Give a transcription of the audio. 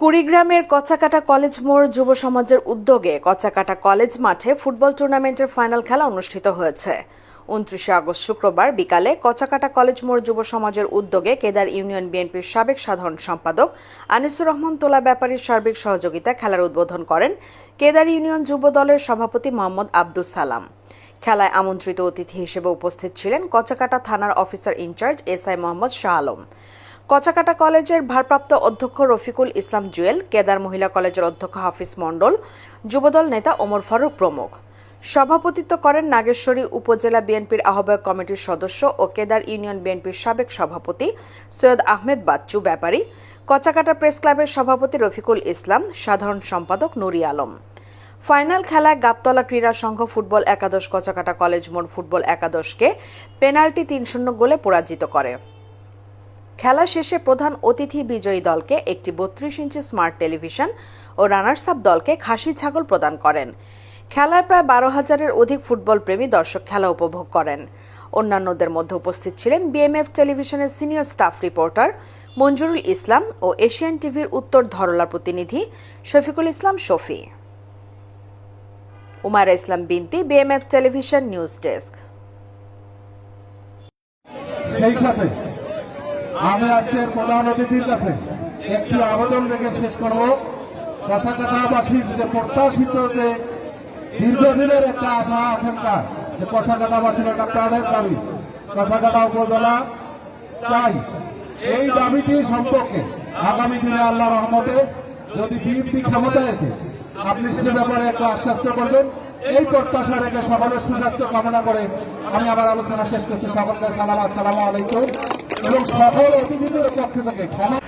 কুড়িগ্রামের কচাকাটা কলেজ মোড় যুব সমাজের উদ্যোগে কচাকাটা কলেজ মাঠে ফুটবল টুর্নামেন্টের ফাইনাল খেলা অনুষ্ঠিত হয়েছে। উনত্রিশে আগস্ট শুক্রবার বিকালে কচাকাটা কলেজ মোড় যুব সমাজের উদ্যোগে কেদার ইউনিয়ন বিএনপির সাবেক সাধারণ সম্পাদক আনিসুর রহমান তোলা ব্যাপারীর সার্বিক সহযোগিতা খেলার উদ্বোধন করেন কেদার ইউনিয়ন যুব দলের সভাপতি মোহাম্মদ আব্দুস সালাম। খেলায় আমন্ত্রিত অতিথি হিসেবে উপস্থিত ছিলেন কচাকাটা থানার officer in charge S I Mohammad Shah Alam. Kachakata কলেজের ভারপ্রাপ্ত অধ্যক্ষ রফিকুল ইসলাম জুয়েল, কেদার মহিলা কলেজের অধ্যক্ষ হাফিজ মণ্ডল, যুবদল নেতা ওমর ফারুক প্রমুখ। সভাপতিত্ব করেন নাগেশ্বরী উপজেলা বিএনপির আহ্বায়ক কমিটির সদস্য ও কেদার ইউনিয়ন বিএনপির সাবেক সভাপতি সৈয়দ আহমেদ বাচ্চু ব্যাপারী। কচাকাটা প্রেস ক্লাবের সভাপতি রফিকুল ইসলাম, সাধারণ সম্পাদক নুরি আলম। ফাইনাল খেলায় গাবতলা ক্রীড়া সংঘ ফুটবল একাদশ, কচাকাটা কলেজ মোড় ফুটবল একাদশকে পেনাল্টি তিন শূন্য গোলে পরাজিত করে। খেলা শেষে প্রধান অতিথি বিজয়ী দলকে একটি বত্রিশ ইঞ্চি স্মার্ট টেলিভিশন ও রানার্স আপ দলকে খাসি ছাগল প্রদান করেন। খেলায় প্রায় বারো হাজারের অধিক ফুটবল প্রেমী দর্শক খেলা উপভোগ করেন। অন্যান্যদের মধ্যে উপস্থিত ছিলেন বিএমএফ টেলিভিশনের senior staff reporter Manjurul Islam ও এশিয়ান টিভির উত্তর ধরলা প্রতিনিধি শফিকুল ইসলাম শফি। উমারা ইসলাম বিনতি, বিএমএফ টেলিভিশন নিউজ ডেস্ক। আমি আজকের প্রধান অতিথির কাছে একটি আবেদন রেখে শেষ করব। কষাকাটাবাসীর যে প্রত্যাশিত যে দীর্ঘদিনের একটা আশা, আকাঙ্ক্ষা যে কষাকাটাবাসীর একটা প্রাণের দাবি কষাকাটা উপজেলা চাই। এই দাবিটি সম্পর্কে আগামী দিনে আল্লাহ রহমতে যদি বিএনপি ক্ষমতায় এসে আপনি সেটা ব্যাপারে একটু আশ্বাস্ত করবেন। এই প্রত্যাশা রেখে সকলের সুস্বাস্থ্য কামনা করে আমি আমার আলোচনা শেষ করছি। সকলকে সালাম, আসসালামু আলাইকুম। এবং সকল অতিথিদের পক্ষ থেকে ক্ষমা